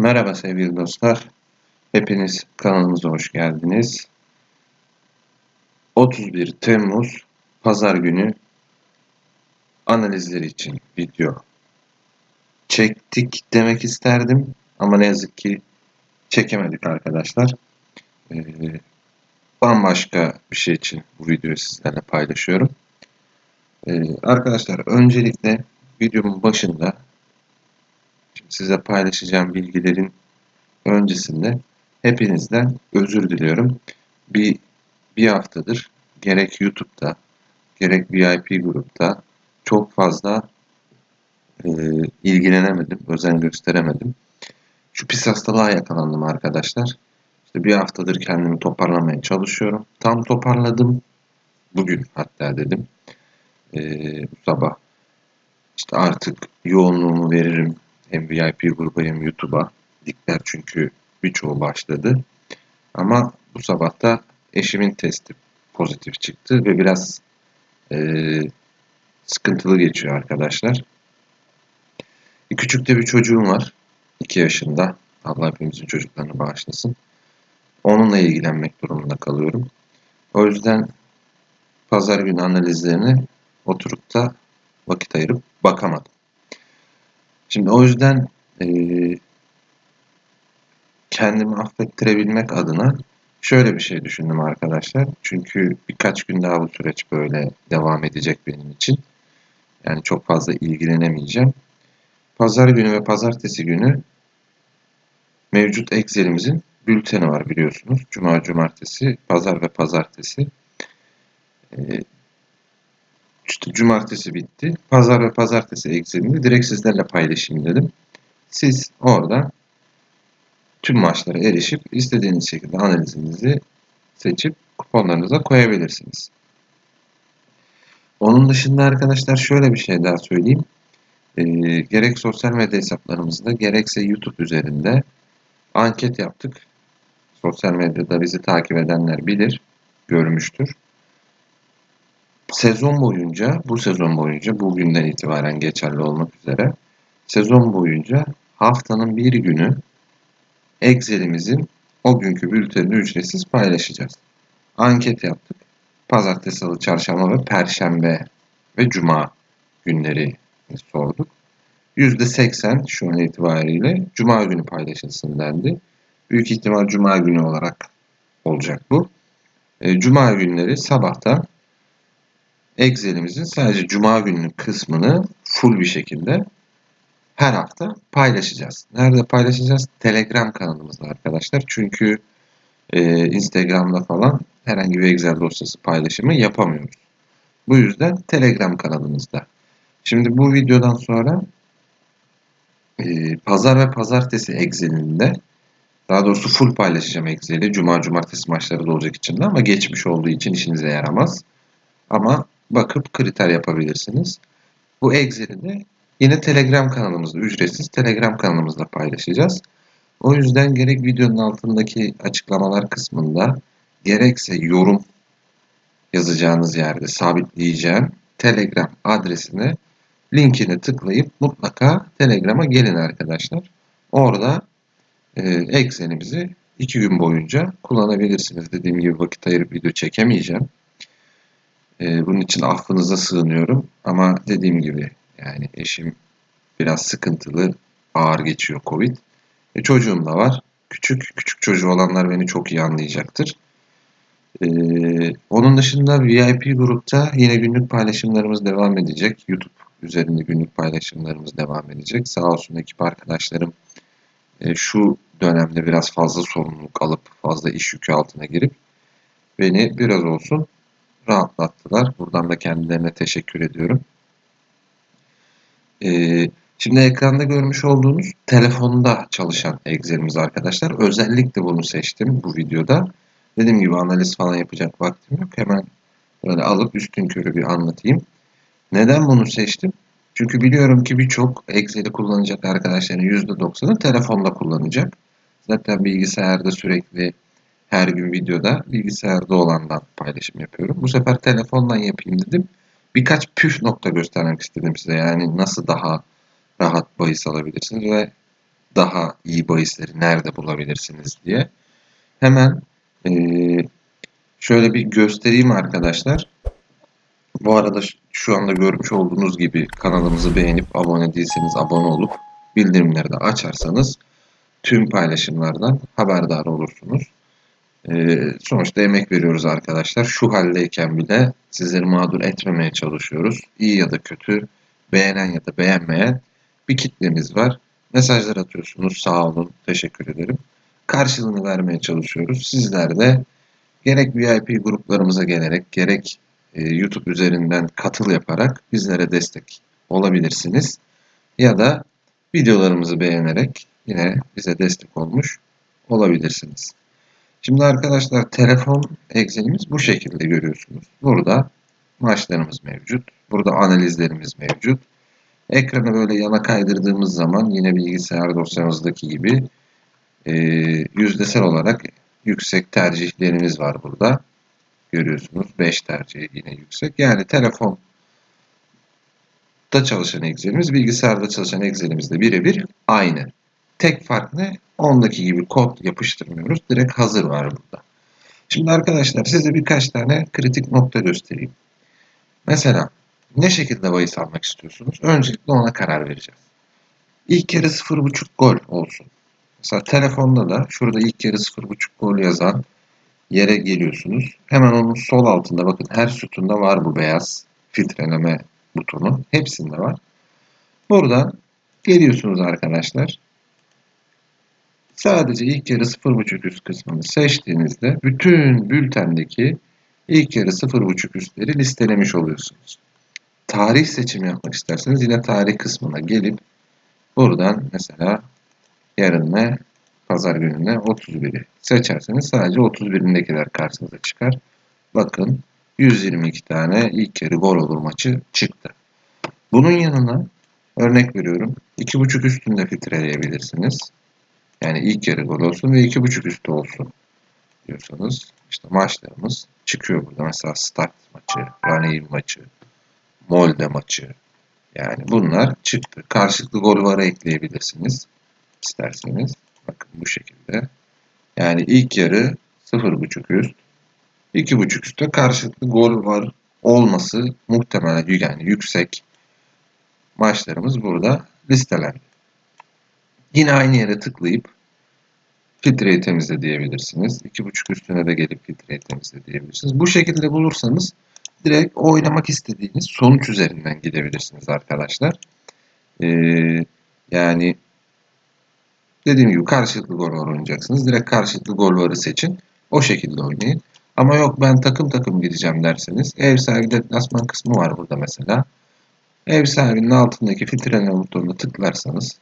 Merhaba sevgili dostlar. Hepiniz kanalımıza hoş geldiniz. 31 Temmuz Pazar günü analizleri için video çektik demek isterdim. Ama ne yazık ki çekemedik arkadaşlar. Ee, bambaşka bir şey için bu videoyu sizlerle paylaşıyorum. Ee, arkadaşlar öncelikle videomun başında size paylaşacağım bilgilerin öncesinde hepinizden özür diliyorum. Bir, bir haftadır gerek YouTube'da gerek VIP grupta çok fazla e, ilgilenemedim, özen gösteremedim. Şu pis hastalığa yakalandım arkadaşlar. İşte bir haftadır kendimi toparlamaya çalışıyorum. Tam toparladım. Bugün hatta dedim. E, bu sabah işte artık yoğunluğumu veririm. Hem VIP gruba hem YouTube'a. Dikler çünkü birçoğu başladı. Ama bu sabah da eşimin testi pozitif çıktı ve biraz e, sıkıntılı geçiyor arkadaşlar. Küçük de bir çocuğum var. 2 yaşında. Allah hepimizin çocuklarını bağışlasın. Onunla ilgilenmek durumunda kalıyorum. O yüzden pazar günü analizlerine oturup da vakit ayırıp bakamadım. Şimdi o yüzden e, kendimi affettirebilmek adına şöyle bir şey düşündüm arkadaşlar. Çünkü birkaç gün daha bu süreç böyle devam edecek benim için. Yani çok fazla ilgilenemeyeceğim. Pazar günü ve pazartesi günü mevcut Excel'imizin bülteni var biliyorsunuz. Cuma, cumartesi, pazar ve pazartesi. İşte cumartesi bitti. Pazar ve pazartesi Excel'imi direkt sizlerle paylaşayım dedim. Siz orada tüm maçlara erişip istediğiniz şekilde analizinizi seçip kuponlarınıza koyabilirsiniz. Onun dışında arkadaşlar şöyle bir şey daha söyleyeyim. E, gerek sosyal medya hesaplarımızda gerekse YouTube üzerinde anket yaptık. Sosyal medyada bizi takip edenler bilir, görmüştür. Sezon boyunca, bu sezon boyunca, bugünden itibaren geçerli olmak üzere, sezon boyunca haftanın bir günü Excel'imizin o günkü bültenini ücretsiz paylaşacağız. Anket yaptık. Pazartesi, salı, çarşamba ve perşembe ve cuma günleri sorduk. %80 şu an itibariyle cuma günü paylaşılsın dendi. Büyük ihtimal cuma günü olarak olacak bu. E, cuma günleri sabahta Excel'imizin sadece cuma gününün kısmını full bir şekilde her hafta paylaşacağız. Nerede paylaşacağız? Telegram kanalımızda arkadaşlar. Çünkü e, Instagram'da falan herhangi bir Excel dosyası paylaşımı yapamıyoruz. Bu yüzden Telegram kanalımızda. Şimdi bu videodan sonra e, pazar ve pazartesi Excel'inde daha doğrusu full paylaşacağım Excel'i. Cuma, cumartesi maçları da olacak içinde ama geçmiş olduğu için işinize yaramaz. Ama bakıp kriter yapabilirsiniz. Bu Excel'i de Yine Telegram kanalımızda ücretsiz Telegram kanalımızda paylaşacağız. O yüzden gerek videonun altındaki açıklamalar kısmında gerekse yorum yazacağınız yerde sabitleyeceğim Telegram adresine linkini tıklayıp mutlaka Telegram'a gelin arkadaşlar. Orada e, eksenimizi iki gün boyunca kullanabilirsiniz. Dediğim gibi vakit ayırıp video çekemeyeceğim. E, bunun için affınıza sığınıyorum. Ama dediğim gibi yani eşim biraz sıkıntılı, ağır geçiyor Covid. E, çocuğum da var. Küçük, küçük çocuğu olanlar beni çok iyi anlayacaktır. Ee, onun dışında VIP grupta yine günlük paylaşımlarımız devam edecek. YouTube üzerinde günlük paylaşımlarımız devam edecek. Sağ olsun ekip arkadaşlarım e, şu dönemde biraz fazla sorumluluk alıp fazla iş yükü altına girip beni biraz olsun rahatlattılar. Buradan da kendilerine teşekkür ediyorum. Ee, şimdi ekranda görmüş olduğunuz telefonda çalışan Excel'imiz arkadaşlar. Özellikle bunu seçtim bu videoda. Dediğim gibi analiz falan yapacak vaktim yok. Hemen böyle alıp üstün körü bir anlatayım. Neden bunu seçtim? Çünkü biliyorum ki birçok Excel'i kullanacak arkadaşların %90'ı telefonda kullanacak. Zaten bilgisayarda sürekli her gün videoda bilgisayarda olandan paylaşım yapıyorum. Bu sefer telefondan yapayım dedim birkaç püf nokta göstermek istedim size. Yani nasıl daha rahat bahis alabilirsiniz ve daha iyi bahisleri nerede bulabilirsiniz diye. Hemen e, şöyle bir göstereyim arkadaşlar. Bu arada şu anda görmüş olduğunuz gibi kanalımızı beğenip abone değilseniz abone olup bildirimleri de açarsanız tüm paylaşımlardan haberdar olursunuz. Ee, sonuçta emek veriyoruz arkadaşlar. Şu haldeyken bile sizleri mağdur etmemeye çalışıyoruz. İyi ya da kötü, beğenen ya da beğenmeyen bir kitlemiz var. Mesajlar atıyorsunuz. Sağ olun. Teşekkür ederim. Karşılığını vermeye çalışıyoruz. Sizler de gerek VIP gruplarımıza gelerek gerek e, YouTube üzerinden katıl yaparak bizlere destek olabilirsiniz. Ya da videolarımızı beğenerek yine bize destek olmuş olabilirsiniz. Şimdi arkadaşlar telefon Excel'imiz bu şekilde görüyorsunuz. Burada maçlarımız mevcut. Burada analizlerimiz mevcut. Ekranı böyle yana kaydırdığımız zaman yine bilgisayar dosyamızdaki gibi e, yüzdesel olarak yüksek tercihlerimiz var burada. Görüyorsunuz 5 tercih yine yüksek. Yani telefon da çalışan Excel'imiz bilgisayarda çalışan Excel'imizle birebir aynı. Tek fark ne? Ondaki gibi kod yapıştırmıyoruz. Direkt hazır var burada. Şimdi arkadaşlar size birkaç tane kritik nokta göstereyim. Mesela ne şekilde bahis almak istiyorsunuz? Öncelikle ona karar vereceğiz. İlk yarı 0.5 gol olsun. Mesela telefonda da şurada ilk yarı 0.5 gol yazan yere geliyorsunuz. Hemen onun sol altında bakın her sütunda var bu beyaz filtreleme butonu. Hepsinde var. Buradan geliyorsunuz arkadaşlar. Sadece ilk yarı 0.5 üst kısmını seçtiğinizde bütün bültendeki ilk yarı 0.5 üstleri listelemiş oluyorsunuz. Tarih seçimi yapmak isterseniz yine tarih kısmına gelip buradan mesela yarın ne pazar gününe 31'i seçerseniz sadece 31'indekiler karşınıza çıkar. Bakın 122 tane ilk yarı gol olur maçı çıktı. Bunun yanına örnek veriyorum 2.5 üstünde filtreleyebilirsiniz. Yani ilk yarı gol olsun ve 2.5 üstü olsun diyorsanız işte maçlarımız çıkıyor burada. Mesela start maçı, Raneyim maçı, Molde maçı. Yani bunlar çıktı. Karşılıklı gol var ekleyebilirsiniz isterseniz. Bakın bu şekilde. Yani ilk yarı 0.5 üst, 2.5 üstte karşılıklı gol var olması muhtemelen yani yüksek maçlarımız burada listelendi. Yine aynı yere tıklayıp filtreyi temizle diyebilirsiniz. 2.5 üstüne de gelip filtreyi temizle diyebilirsiniz. Bu şekilde bulursanız direkt oynamak istediğiniz sonuç üzerinden gidebilirsiniz arkadaşlar. Ee, yani dediğim gibi karşılıklı gol var oynayacaksınız. Direkt karşılıklı gol varı seçin. O şekilde oynayın. Ama yok ben takım takım gideceğim derseniz ev sahibi deplasman kısmı var burada mesela. Ev sahibinin altındaki filtreleme butonuna tıklarsanız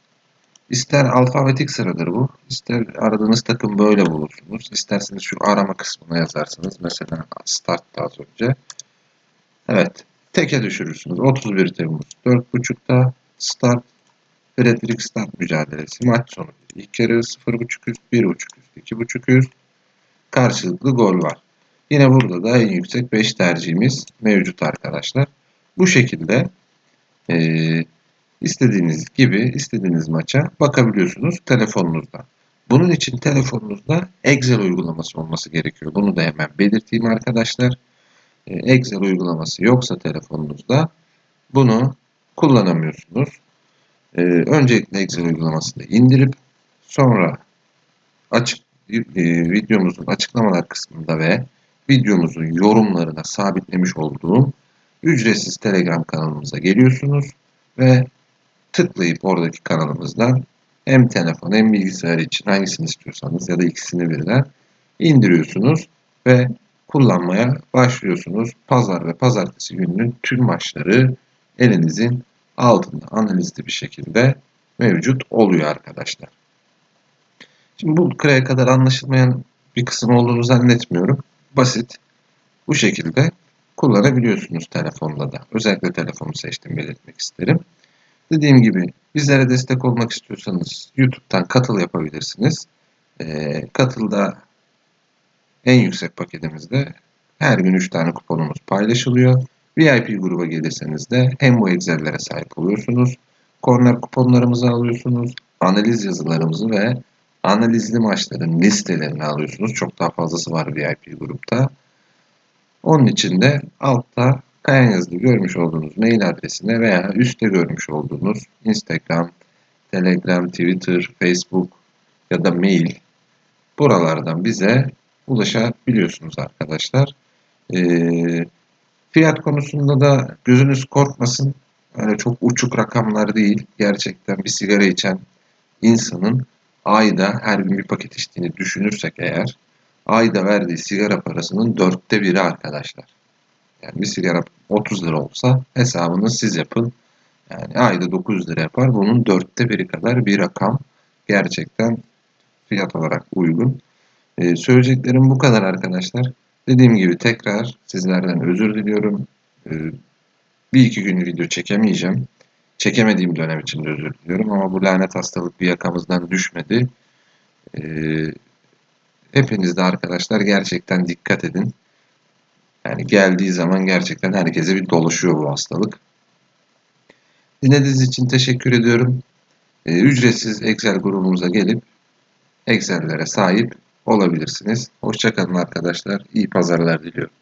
ister alfabetik sıradır bu, ister aradığınız takım böyle bulursunuz. İsterseniz şu arama kısmına yazarsınız. Mesela startta az önce. Evet. Teke düşürürsünüz. 31 Temmuz 4.30'da start Frederick Start mücadelesi maç sonu. İlk yarı 0.5 üst, 1.5 üst, 2.5 üst. Karşılıklı gol var. Yine burada da en yüksek 5 tercihimiz mevcut arkadaşlar. Bu şekilde e, istediğiniz gibi istediğiniz maça bakabiliyorsunuz telefonunuzda. Bunun için telefonunuzda Excel uygulaması olması gerekiyor. Bunu da hemen belirteyim arkadaşlar. E, Excel uygulaması yoksa telefonunuzda bunu kullanamıyorsunuz. E, öncelikle Excel uygulamasını indirip sonra açık e, videomuzun açıklamalar kısmında ve videomuzun yorumlarına sabitlemiş olduğum ücretsiz Telegram kanalımıza geliyorsunuz ve tıklayıp oradaki kanalımızdan hem telefon hem bilgisayar için hangisini istiyorsanız ya da ikisini birden indiriyorsunuz ve kullanmaya başlıyorsunuz. Pazar ve pazartesi gününün tüm maçları elinizin altında analizli bir şekilde mevcut oluyor arkadaşlar. Şimdi bu buraya kadar anlaşılmayan bir kısım olduğunu zannetmiyorum. Basit. Bu şekilde kullanabiliyorsunuz telefonda da. Özellikle telefonu seçtim belirtmek isterim. Dediğim gibi bizlere destek olmak istiyorsanız YouTube'dan katıl yapabilirsiniz. E, katılda en yüksek paketimizde her gün 3 tane kuponumuz paylaşılıyor. VIP gruba gelirseniz de hem bu Excel'lere sahip oluyorsunuz. Corner kuponlarımızı alıyorsunuz. analiz yazılarımızı ve analizli maçların listelerini alıyorsunuz. Çok daha fazlası var VIP grupta. Onun için de altta kayan yazılı görmüş olduğunuz mail adresine veya üstte görmüş olduğunuz Instagram, Telegram, Twitter, Facebook ya da mail buralardan bize ulaşabiliyorsunuz arkadaşlar. Ee, fiyat konusunda da gözünüz korkmasın. Öyle çok uçuk rakamlar değil. Gerçekten bir sigara içen insanın ayda her gün bir paket içtiğini düşünürsek eğer ayda verdiği sigara parasının dörtte biri arkadaşlar. Yani bir sigara 30 lira olsa hesabını siz yapın. Yani ayda 9 lira yapar. Bunun dörtte biri kadar bir rakam. Gerçekten fiyat olarak uygun. Ee, söyleyeceklerim bu kadar arkadaşlar. Dediğim gibi tekrar sizlerden özür diliyorum. Ee, bir iki gün video çekemeyeceğim. Çekemediğim dönem için de özür diliyorum ama bu lanet hastalık bir yakamızdan düşmedi. Ee, hepiniz de arkadaşlar gerçekten dikkat edin. Yani geldiği zaman gerçekten herkese bir dolaşıyor bu hastalık. Dinlediğiniz için teşekkür ediyorum. Ee, ücretsiz Excel grubumuza gelip Excel'lere sahip olabilirsiniz. Hoşçakalın arkadaşlar. İyi pazarlar diliyorum.